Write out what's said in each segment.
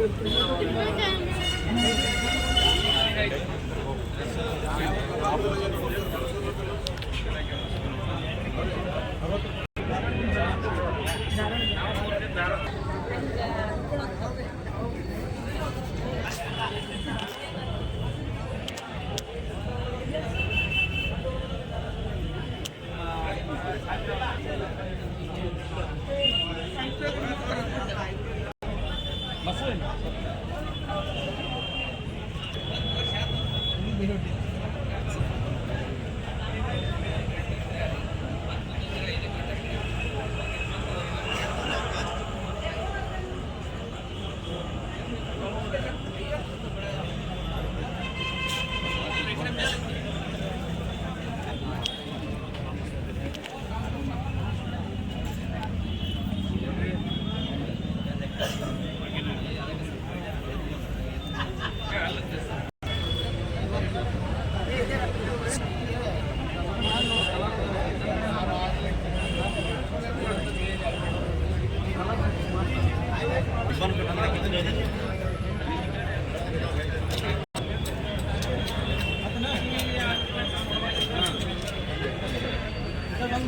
Thank you. Minute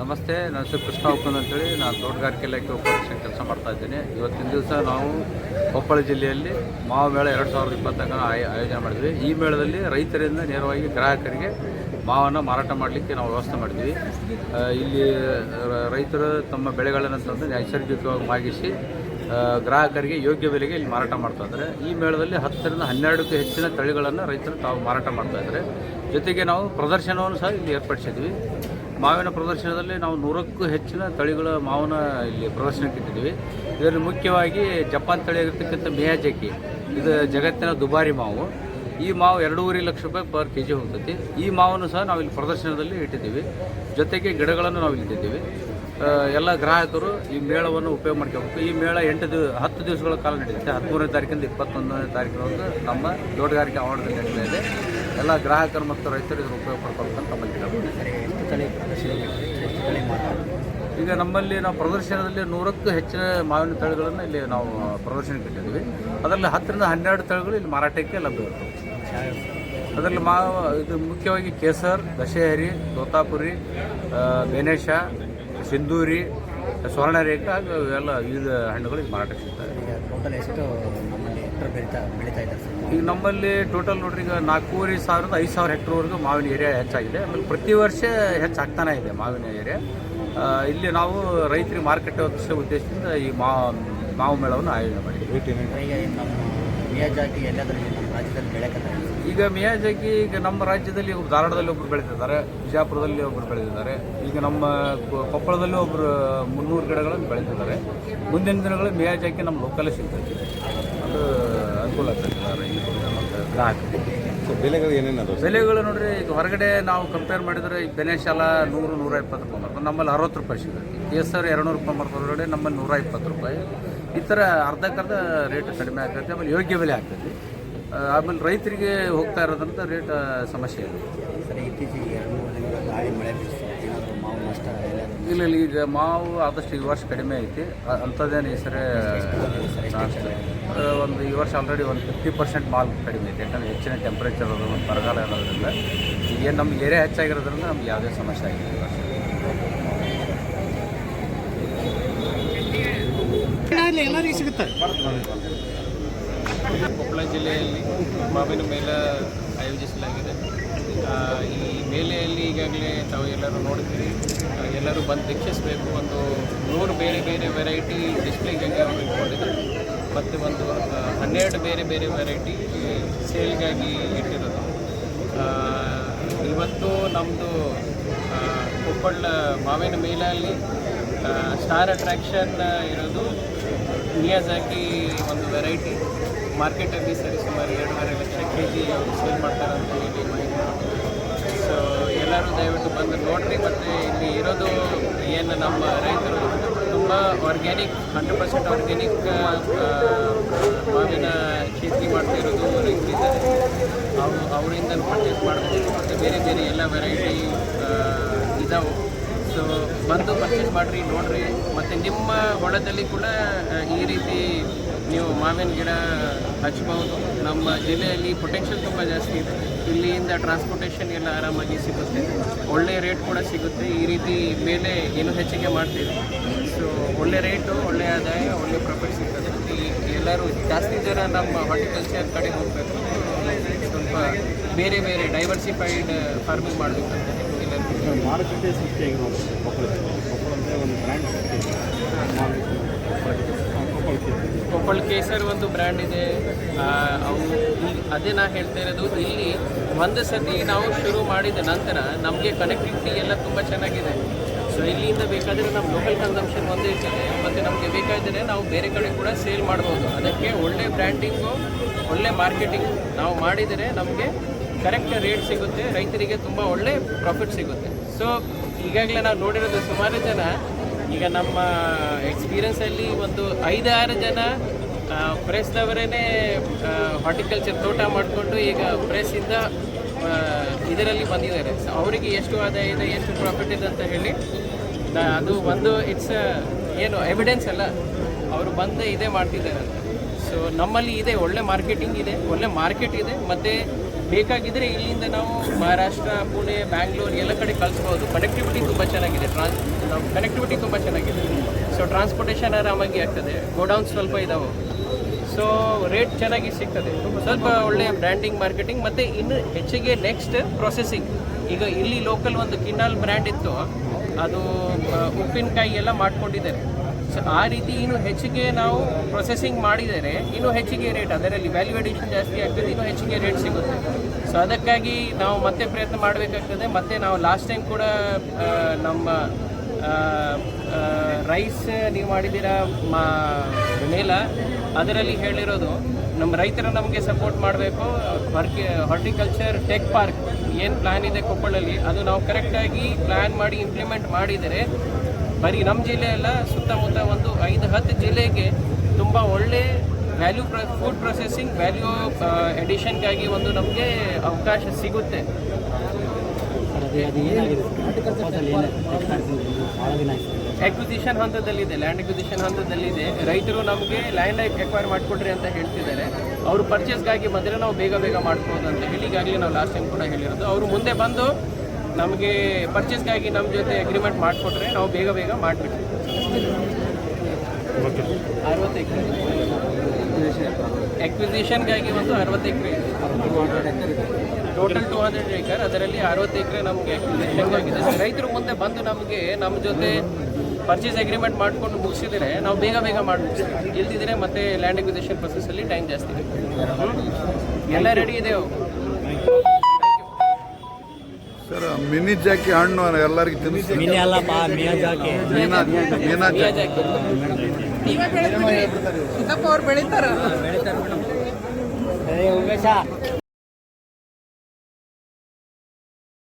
ನಮಸ್ತೆ ನನ್ನ ಹೆಸರು ಕೃಷ್ಣ ಉಪ್ಪನ್ ಅಂತೇಳಿ. ನಾನು ತೋಟಗಾರಿಕೆ ಇಲಾಖೆ ಉಪರೀಕ್ಷೆ ಕೆಲಸ ಮಾಡ್ತಾ ಇದ್ದೀನಿ. ಇವತ್ತಿನ ದಿವಸ ನಾವು ಕೊಪ್ಪಳ ಜಿಲ್ಲೆಯಲ್ಲಿ ಮಾವು ಮೇಳ ಎರಡು ಸಾವಿರದ ಇಪ್ಪತ್ತಕ್ಕ ಆಯ- ಆಯೋಜನೆ ಮಾಡಿದ್ವಿ. ಈ ಮೇಳದಲ್ಲಿ ರೈತರಿಂದ ನೇರವಾಗಿ ಗ್ರಾಹಕರಿಗೆ ಮಾವನ್ನು ಮಾರಾಟ ಮಾಡಲಿಕ್ಕೆ ನಾವು ವ್ಯವಸ್ಥೆ ಮಾಡಿದ್ವಿ. ಇಲ್ಲಿ ರೈತರು ತಮ್ಮ ಬೆಳೆಗಳನ್ನು ತಂದು ನೈಸರ್ಗಿಕವಾಗಿ ಮಾಗಿಸಿ ಗ್ರಾಹಕರಿಗೆ ಯೋಗ್ಯ ಬೆಲೆಗೆ ಇಲ್ಲಿ ಮಾರಾಟ ಮಾಡ್ತಾ ಇದ್ದಾರೆ. ಈ ಮೇಳದಲ್ಲಿ ಹತ್ತರಿಂದ ಹನ್ನೆರಡಕ್ಕೂ ಹೆಚ್ಚಿನ ತಳಿಗಳನ್ನು ರೈತರು ತಾವು ಮಾರಾಟ ಮಾಡ್ತಾ ಇದ್ದಾರೆ. ಜೊತೆಗೆ ನಾವು ಪ್ರದರ್ಶನವನ್ನು ಸಹ ಇಲ್ಲಿ ಏರ್ಪಡಿಸಿದ್ವಿ. ಮಾವಿನ ಪ್ರದರ್ಶನದಲ್ಲಿ ನಾವು ನೂರಕ್ಕೂ ಹೆಚ್ಚಿನ ತಳಿಗಳ ಮಾವಿನ ಇಲ್ಲಿ ಪ್ರದರ್ಶನಕ್ಕೆ ಇಟ್ಟಿದ್ದೀವಿ. ಇದರಲ್ಲಿ ಮುಖ್ಯವಾಗಿ ಜಪಾನ್ ತಳಿಯಾಗಿರ್ತಕ್ಕಂಥ ಮಿಯಾಜಾಕಿ, ಇದು ಜಗತ್ತಿನ ದುಬಾರಿ ಮಾವು. ಈ ಮಾವು ಎರಡೂವರೆ ಲಕ್ಷ ರೂಪಾಯಿ ಪರ್ ಕೆ ಜಿ ಹೋಗ್ತೈತಿ ಈ ಮಾವನ್ನು ಸಹ ನಾವು ಇಲ್ಲಿ ಪ್ರದರ್ಶನದಲ್ಲಿ ಇಟ್ಟಿದ್ದೀವಿ. ಜೊತೆಗೆ ಗಿಡಗಳನ್ನು ನಾವು ಇಟ್ಟಿದ್ದೀವಿ. ಎಲ್ಲ ಗ್ರಾಹಕರು ಈ ಮೇಳವನ್ನು ಉಪಯೋಗ ಮಾಡ್ಕೋಬೇಕು. ಈ ಮೇಳ ಎಂಟು ದಿವ ಹತ್ತು ದಿವಸಗಳ ಕಾಲ ನಡೆಯುತ್ತೆ ಹದಿಮೂರನೇ ತಾರೀಕಿಂದ ಇಪ್ಪತ್ತೊಂದನೇ ತಾರೀಕಿನಂದು ನಮ್ಮ ತೋಟಗಾರಿಕೆ ಆವರಣದಲ್ಲಿ ನಡೀತಾ ಇದೆ. ಎಲ್ಲ ಗ್ರಾಹಕರು ಮತ್ತು ರೈತರು ಇದನ್ನು ಉಪಯೋಗ ಪಡ್ಕೊಳ್ಬೇಕಂತ ತಳಿ ಮಾತಾಡ ಈಗ ನಮ್ಮಲ್ಲಿ ನಾವು ಪ್ರದರ್ಶನದಲ್ಲಿ ನೂರಕ್ಕೂ ಹೆಚ್ಚಿನ ಮಾವಿನ ತಳಿಗಳನ್ನು ಇಲ್ಲಿ ನಾವು ಪ್ರದರ್ಶನಕ್ಕೆ ಇಟ್ಟಿದ್ದೀವಿ. ಅದರಲ್ಲಿ ಹತ್ತರಿಂದ ಹನ್ನೆರಡು ತಳಿಗಳು ಇಲ್ಲಿ ಮಾರಾಟಕ್ಕೆ ಲಭ್ಯವಿರ್ತವೆ ಅದರಲ್ಲಿ ಮಾ ಇದು ಮುಖ್ಯವಾಗಿ ಕೇಸರ್ ದಶಹರಿ ತೋತಾಪುರಿ ಗಣೇಶ ಸಿಂಧೂರಿ ಸ್ವರ್ಣರೇಖಾ ಹಾಗೂ ಇವೆಲ್ಲ ವಿವಿಧ ಹಣ್ಣುಗಳು ಇಲ್ಲಿ ಮಾರಾಟಕ್ಕೆ ಸಿಗ್ತವೆ. ಹೆಕ್ಟರ್ ಬೆಳೀತಾ ಬೆಳೀತಾ ಇದ್ದಾರೆ ಸರ್. ಈಗ ನಮ್ಮಲ್ಲಿ ಟೋಟಲ್ ನೋಡ್ರಿ ಈಗ ನಾಲ್ಕೂವರೆ ಸಾವಿರದ ಐದು ಸಾವಿರ ಹೆಕ್ಟರ್ವರೆಗೂ ಮಾವಿನ ಏರಿಯಾ ಹೆಚ್ಚಾಗಿದೆ. ಆಮೇಲೆ ಪ್ರತಿ ವರ್ಷ ಹೆಚ್ಚಾಗ್ತಾನೆ ಇದೆ ಮಾವಿನ ಏರಿಯಾ. ಇಲ್ಲಿ ನಾವು ರೈತರಿಗೆ ಮಾರುಕಟ್ಟೆ ಒದಗಿಸೋ ಉದ್ದೇಶದಿಂದ ಈ ಮಾ ಮಾವು ಮೇಳವನ್ನು ಆಯೋಜನೆ ಮಾಡಿದ್ದೀವಿ. ಈಗ ನಮ್ಮ ಮಿಯಾಜಾಕಿ ರಾಜ್ಯದಲ್ಲಿ ಬೆಳೆಕತ್ತಾರೆ ಈಗ ಮಿಯಾಜಾಗಿ ಈಗ ನಮ್ಮ ರಾಜ್ಯದಲ್ಲಿ ಒಬ್ರು ಧಾರವಾಡದಲ್ಲಿ ಒಬ್ರು ಬೆಳೆದಿದ್ದಾರೆ ಬಿಜಾಪುರದಲ್ಲಿ ಒಬ್ಬರು ಬೆಳೆದಿದ್ದಾರೆ ಈಗ ನಮ್ಮ ಕೊಪ್ಪಳದಲ್ಲೂ ಒಬ್ಬರು ಮುನ್ನೂರು ಗಿಡಗಳನ್ನು ಬೆಳೆದಿದ್ದಾರೆ. ಮುಂದಿನ ದಿನಗಳಲ್ಲಿ ಮಿಯಾಜಾಕಿ ನಮ್ಮ ಲೋಕಲ್ ಸಿಗ್ತದೆ. ಅದು ಅನುಕೂಲ ರೈತರಿಗೆ ಮತ್ತು ಗ್ರಾಹಕರಿಗೆ ಸೊ ಬೆಲೆಗಳು ಏನೇನು ಅದು ಬೆಲೆಗಳು ನೋಡ್ರಿ ಈಗ ಹೊರಗಡೆ ನಾವು ಕಂಪೇರ್ ಮಾಡಿದ್ರೆ ಈಗ ಬೆನೆಶಾಲ ನೂರು ನೂರ ಇಪ್ಪತ್ತು ರೂಪಾಯಿ ಮಾಡ್ಕೊಂಡು ನಮ್ಮಲ್ಲಿ ಅರವತ್ತು ರೂಪಾಯಿ ಸಿಗುತ್ತೆ. ಕೇಸರ್ ಎರಡು ನೂರು ರೂಪಾಯಿ ಮಾಡ್ಕೊಂಡು ಹೊರಗಡೆ ನಮ್ಮಲ್ಲಿ ನೂರ ಇಪ್ಪತ್ತು ರೂಪಾಯಿ. ಈ ಥರ ಅರ್ಧಕ್ಕರ್ಧ ರೇಟ್ ಕಡಿಮೆ ಆಗ್ತೈತೆ ಆಮೇಲೆ ಯೋಗ್ಯ ಬೆಲೆ ಆಗ್ತೈತಿ. ಆಮೇಲೆ ರೈತರಿಗೆ ಹೋಗ್ತಾ ಇರೋದ್ರಿಂದ ರೇಟ್ ಸಮಸ್ಯೆ ಇದೆ. ಸರಿ ಇತ್ತೀಚೆಗೆ ಎರಡು ಮೂರು ದಿನಗಳ ಗಾಳಿ ಮಳೆ ಇಲ್ಲ ಇಲ್ಲ ಈಗ ಮಾವು ಆದಷ್ಟು ಈ ವರ್ಷ ಕಡಿಮೆ ಐತಿ. ಅ- ಅಂಥದ್ದೇನು ಈ ಸರಿ ಒಂದು ಈ ವರ್ಷ ಆಲ್ರೆಡಿ ಒಂದು ಫಿಫ್ಟಿ ಪರ್ಸೆಂಟ್ ಮಾಲ್ ಕಡಿಮೆ ಐತಿ. ಯಾಕಂದರೆ ಹೆಚ್ಚಿನ ಟೆಂಪ್ರೇಚರ್ ಅದು ಒಂದು ಬರಗಾಲ ಇರೋದ್ರಿಂದ. ಈಗೇನು ನಮ್ಗೆ ಏರಿಯಾ ಹೆಚ್ಚಾಗಿರೋದ್ರಿಂದ ನಮ್ಗೆ ಯಾವುದೇ ಸಮಸ್ಯೆ ಆಗಿಲ್ಲ ಈ ವರ್ಷ. ಕೊಪ್ಪಳ ಜಿಲ್ಲೆಯಲ್ಲಿ ಮಾವಿನ ಮೇಲೆ ಆಯೋಜಿಸಲಾಗಿದೆ. ಈ ಮೇಲೆಯಲ್ಲಿ ಈಗಾಗಲೇ ತಾವು ಎಲ್ಲರೂ ನೋಡಿದ್ರಿ ಎಲ್ಲರೂ ಬಂದು ವೀಕ್ಷಿಸಬೇಕು. ಒಂದು ನೂರು ಬೇರೆ ಬೇರೆ ವೆರೈಟಿ ಡಿಸ್ಪ್ಲೇಗಾಗಿ ಅವರು ಇಟ್ಕೊಂಡಿದ್ದಾರೆ ಮತ್ತು ಒಂದು ಹನ್ನೆರಡು ಬೇರೆ ಬೇರೆ ವೆರೈಟಿ ಸೇಲ್ಗಾಗಿ ಇಟ್ಟಿರೋದು. ಇವತ್ತು ನಮ್ಮದು ಕೊಪ್ಪಳ ಮಾವಿನ ಮೇಲಲ್ಲಿ ಸ್ಟಾರ್ ಅಟ್ರ್ಯಾಕ್ಷನ್ ಇರೋದು ನಿಯಾಜಾಕಿ ಒಂದು ವೆರೈಟಿ ಮಾರ್ಕೆಟಲ್ಲಿ ಸರಿ ಸುಮಾರು ಎರಡೂವರೆ ಲಕ್ಷ ಕೆ ಜಿ ಸೇಲ್ ಮಾಡ್ತಾರೆ ಅಂತ ಹೇಳಿ ಮಾಹಿತಿ ಸೊ ಎಲ್ಲರೂ ದಯವಿಟ್ಟು ಬಂದು ನೋಡಿರಿ, ಮತ್ತು ಇಲ್ಲಿ ಇರೋದು ಏನು ನಮ್ಮ ರೈತರು ತುಂಬ ಆರ್ಗ್ಯಾನಿಕ್ ಹಂಡ್ರೆಡ್ ಪರ್ಸೆಂಟ್ ಆರ್ಗ್ಯಾನಿಕ್ ಮಾವಿನ ಖೇತಿ ಮಾಡ್ತಾ ಇರೋದು ರೈತರಿದ್ದಾರೆ. ಅವರು ಅವರಿಂದ ಪರ್ಚೇಸ್ ಮಾಡ್ಬೋದು. ಮತ್ತು ಬೇರೆ ಬೇರೆ ಎಲ್ಲ ವೆರೈಟಿ ಇದಾವೆ. ಸೊ ಬಂದು ಪರ್ಚೇಸ್ ಮಾಡಿರಿ, ನೋಡಿರಿ. ಮತ್ತು ನಿಮ್ಮ ಹೊಲದಲ್ಲಿ ಕೂಡ ಈ ರೀತಿ ನೀವು ಮಾವಿನ ಗಿಡ ಹಚ್ಬೋದು. ನಮ್ಮ ಜಿಲ್ಲೆಯಲ್ಲಿ ಪೊಟೆನ್ಷಿಯಲ್ ತುಂಬ ಜಾಸ್ತಿ ಇದೆ. ಇಲ್ಲಿಂದ ಟ್ರಾನ್ಸ್ಪೋರ್ಟೇಷನ್ ಎಲ್ಲ ಆರಾಮಾಗಿ ಸಿಗುತ್ತೆ. ಒಳ್ಳೆ ರೇಟ್ ಕೂಡ ಸಿಗುತ್ತೆ. ಈ ರೀತಿ ಮೇಲೆ ಏನು ಹೆಚ್ಚಿಗೆ ಮಾಡ್ತೀವಿ. ಸೊ ಒಳ್ಳೆ ರೇಟು ಒಳ್ಳೆ ಆದಾಯ, ಒಳ್ಳೆ ಪ್ರಾಫಿಟ್ ಸಿಗ್ತದೆ. ಎಲ್ಲರೂ ಜಾಸ್ತಿ ಜನ ನಮ್ಮ ಹಾರ್ಟಿಕಲ್ಚರ್ ಕಡೆ ಹೋಗಬೇಕು. ಸ್ವಲ್ಪ ಬೇರೆ ಬೇರೆ ಡೈವರ್ಸಿಫೈಡ್ ಫಾರ್ಮಿಂಗ್ ಮಾಡಬೇಕಂತ ಮಾರುಕಟ್ಟೆ ಕೊಪ್ಪಳ ಒಂದು ಬ್ರ್ಯಾಂಡ್ ಕೊಪ್ಪಳ ಕೇಸರ್ ಒಂದು ಬ್ರ್ಯಾಂಡ್ ಇದೆ. ಅವು ಅದೇ ನಾ ಹೇಳ್ತಾ ಇರೋದು, ಇಲ್ಲಿ ಒಂದು ಸತಿ ನಾವು ಶುರು ಮಾಡಿದ ನಂತರ ನಮಗೆ ಕನೆಕ್ಟಿವಿಟಿ ಎಲ್ಲ ತುಂಬ ಚೆನ್ನಾಗಿದೆ. ಸೊ ಇಲ್ಲಿಂದ ಬೇಕಾದರೆ ನಮ್ಮ ಲೋಕಲ್ ಕನ್ಸಂಪ್ಷನ್ ಒಂದೇ ಇರ್ತದೆ. ಮತ್ತು ನಮಗೆ ಬೇಕಾದರೆ ನಾವು ಬೇರೆ ಕಡೆ ಕೂಡ ಸೇಲ್ ಮಾಡ್ಬೋದು. ಅದಕ್ಕೆ ಒಳ್ಳೆ ಬ್ರ್ಯಾಂಡಿಂಗು ಒಳ್ಳೆ ಮಾರ್ಕೆಟಿಂಗ್ ನಾವು ಮಾಡಿದರೆ ನಮಗೆ ಕರೆಕ್ಟ್ ರೇಟ್ ಸಿಗುತ್ತೆ, ರೈತರಿಗೆ ತುಂಬ ಒಳ್ಳೆ ಪ್ರಾಫಿಟ್ ಸಿಗುತ್ತೆ. ಸೊ ಈಗಾಗಲೇ ನಾವು ನೋಡಿರೋದು ಸುಮಾರು ಜನ, ಈಗ ನಮ್ಮ ಎಕ್ಸ್ಪೀರಿಯನ್ಸಲ್ಲಿ ಒಂದು ಐದಾರು ಜನ ಪ್ರೆಸ್ನವರೇ ಹಾರ್ಟಿಕಲ್ಚರ್ ತೋಟ ಮಾಡಿಕೊಂಡು ಈಗ ಪ್ರೆಸ್ಸಿಂದ ಇದರಲ್ಲಿ ಬಂದಿದ್ದಾರೆ. ಅವರಿಗೆ ಎಷ್ಟು ಆದಾಯ ಇದೆ, ಎಷ್ಟು ಪ್ರಾಫಿಟ್ ಇದೆ ಅಂತ ಹೇಳಿ ಅದು ಒಂದು ಇಟ್ಸ್ ಏನು ಎವಿಡೆನ್ಸ್ ಅಲ್ಲ. ಅವರು ಬಂದು ಇದೇ ಮಾಡ್ತಿದ್ದಾರೆ ಸೊ ನಮ್ಮಲ್ಲಿ ಇದೆ, ಒಳ್ಳೆ ಮಾರ್ಕೆಟಿಂಗ್ ಇದೆ, ಒಳ್ಳೆ ಮಾರ್ಕೆಟ್ ಇದೆ, ಮತ್ತು ಬೇಕಾಗಿದ್ದರೆ ಇಲ್ಲಿಂದ ನಾವು ಮಹಾರಾಷ್ಟ್ರ, ಪುಣೆ, ಬ್ಯಾಂಗ್ಳೂರ್ ಎಲ್ಲ ಕಡೆ ಕಳಿಸ್ಬೋದು. ಕನೆಕ್ಟಿವಿಟಿ ತುಂಬ ಚೆನ್ನಾಗಿದೆ. ಟ್ರಾನ್ಸ್ ಕನೆಕ್ಟಿವಿಟಿ ತುಂಬ ಚೆನ್ನಾಗಿದೆ. ಸೊ ಟ್ರಾನ್ಸ್ಪೋರ್ಟೇಷನ್ ಆರಾಮಾಗಿ ಆಗ್ತದೆ. ಗೋಡೌನ್ ಸ್ವಲ್ಪ ಇದಾವೆ. ಸೊ ರೇಟ್ ಚೆನ್ನಾಗಿ ಸಿಗ್ತದೆ. ಸ್ವಲ್ಪ ಒಳ್ಳೆಯ ಬ್ರ್ಯಾಂಡಿಂಗ್ ಮಾರ್ಕೆಟಿಂಗ್ ಮತ್ತು ಇನ್ನು ಹೆಚ್ಚಿಗೆ ನೆಕ್ಸ್ಟ್ ಪ್ರೊಸೆಸಿಂಗ್ ಈಗ ಇಲ್ಲಿ ಲೋಕಲ್ ಒಂದು ಕಿನ್ನಾಲ್ ಬ್ರ್ಯಾಂಡ್ ಇತ್ತು. ಅದು ಉಪ್ಪಿನಕಾಯಿ ಎಲ್ಲ ಮಾಡ್ಕೊಂಡಿದ್ದಾರೆ. ಸೊ ಆ ರೀತಿ ಇನ್ನು ಹೆಚ್ಚಿಗೆ ನಾವು ಪ್ರೊಸೆಸಿಂಗ್ ಮಾಡಿದರೆ ಇನ್ನೂ ಹೆಚ್ಚಿಗೆ ರೇಟ್ ಅದರಲ್ಲಿ ವ್ಯಾಲ್ಯೂ ಅಡಿಷನ್ ಜಾಸ್ತಿ ಆಗ್ತದೆ, ಇನ್ನೂ ಹೆಚ್ಚಿಗೆ ರೇಟ್ ಸಿಗುತ್ತೆ. ಸೊ ಅದಕ್ಕಾಗಿ ನಾವು ಮತ್ತೆ ಪ್ರಯತ್ನ ಮಾಡಬೇಕಾಗ್ತದೆ, ಮತ್ತು ನಾವು ಲಾಸ್ಟ್ ಟೈಮ್ ಕೂಡ ನಮ್ಮ ರೈಸ್ ನೀವು ಮಾಡಿದ್ದೀರಾ, ಮಾ, ಮೇಲ, ಅದರಲ್ಲಿ ಹೇಳಿರೋದು, ನಮ್ಮ ರೈತರ ನಮಗೆ ಸಪೋರ್ಟ್ ಮಾಡಬೇಕು ಹೊರ್ಕೆ ಹಾರ್ಟಿಕಲ್ಚರ್ ಟೆಕ್ ಪಾರ್ಕ್ ಏನು ಪ್ಲ್ಯಾನ್ ಇದೆ ಕೊಪ್ಪಳಲ್ಲಿ, ಅದು ನಾವು ಕರೆಕ್ಟಾಗಿ ಪ್ಲ್ಯಾನ್ ಮಾಡಿ ಇಂಪ್ಲಿಮೆಂಟ್ ಮಾಡಿದರೆ ಬರೀ ನಮ್ಮ ಜಿಲ್ಲೆ ಅಲ್ಲ ಸುತ್ತಮುತ್ತ ಒಂದು ಐದು ಹತ್ತು ಜಿಲ್ಲೆಗೆ ತುಂಬ ಒಳ್ಳೆ ವ್ಯಾಲ್ಯೂ ಪ್ರ ಫುಡ್ ಪ್ರೊಸೆಸಿಂಗ್ ವ್ಯಾಲ್ಯೂ ಎಡಿಷನ್ಗಾಗಿ ಒಂದು ನಮಗೆ ಅವಕಾಶ ಸಿಗುತ್ತೆ. ಎಕ್ವಿಸಿಷನ್ ಹಂತದಲ್ಲಿದೆ ಲ್ಯಾಂಡ್ ಎಕ್ವಿಸಿಷನ್ ಹಂತದಲ್ಲಿದೆ. ರೈತರು ನಮಗೆ ಲ್ಯಾಂಡ್ ಎಕ್ವೈರ್ ಮಾಡಿಕೊಡ್ರಿ ಅಂತ ಹೇಳ್ತಿದ್ದಾರೆ. ಅವರು ಪರ್ಚೇಸ್ಗಾಗಿ ಬಂದರೆ ನಾವು ಬೇಗ ಬೇಗ ಮಾಡ್ಬೋದು ಅಂತ ಹೇಳಿ ಈಗಾಗಲೇ ನಾವು ಲಾಸ್ಟ್ ಟೈಮ್ ಕೂಡ ಹೇಳಿರೋದು. ಅವರು ಮುಂದೆ ಬಂದು ನಮಗೆ ಪರ್ಚೇಸ್ಗಾಗಿ ನಮ್ಮ ಜೊತೆ ಅಗ್ರಿಮೆಂಟ್ ಮಾಡಿಕೊಟ್ರೆ ನಾವು ಬೇಗ ಬೇಗ ಮಾಡಿಬಿಡ್ತೀವಿ. ಅರವತ್ತು ಎಕರೆ. ಎಕ್ವಿಸಿಷನ್ಗಾಗಿ ಒಂದು ಅರವತ್ತು ಎಕರೆ ಟೋಟಲ್ ಟೂ ಹಂಡ್ರೆಡ್ ಏಕರ್ ಅದರಲ್ಲಿ ಅರವತ್ತು ಎಕರೆ ನಮಗೆ ಎಕ್ವಿಸಿಷನ್ ಆಗಿದೆ. ರೈತರು ಮುಂದೆ ಬಂದು ನಮಗೆ ನಮ್ಮ ಜೊತೆ ಪರ್ಚೇಸ್ ಅಗ್ರಿಮೆಂಟ್ ಮಾಡ್ಕೊಂಡು ಮುಗಿಸಿದರೆ ನಾವು ಬೇಗ ಬೇಗ ಮಾಡ್ಬಿಡ್ತೀವಿ. ಇಲ್ದಿದ್ರೆ ಮತ್ತೆ ಲ್ಯಾಂಡ್ ಎಕ್ವಿಸಿಷನ್ ಪ್ರೊಸೆಸಲ್ಲಿ ಟೈಮ್ ಜಾಸ್ತಿ ಬೇಕು ಎಲ್ಲ ರೆಡಿ ಇದೆ ಸರ್ ಮಿನಿ ಜಾಕಿ ಹಣ್ಣು ಎಲ್ಲರಿಗೂ ತಿನ್ನಿಸಿ ಮಿನಿ ಅಲ್ಲಪ್ಪ ಮಿಯಾಜಾಕಿ ಮೀನಾ ಮೀನಾ ಜಾಕಿ. ನೀವೇ ಬೆಳಿತೀರಿ ಅವ್ರು ಬೆಳಿತಾರ ಏ ಉಮೇಶ.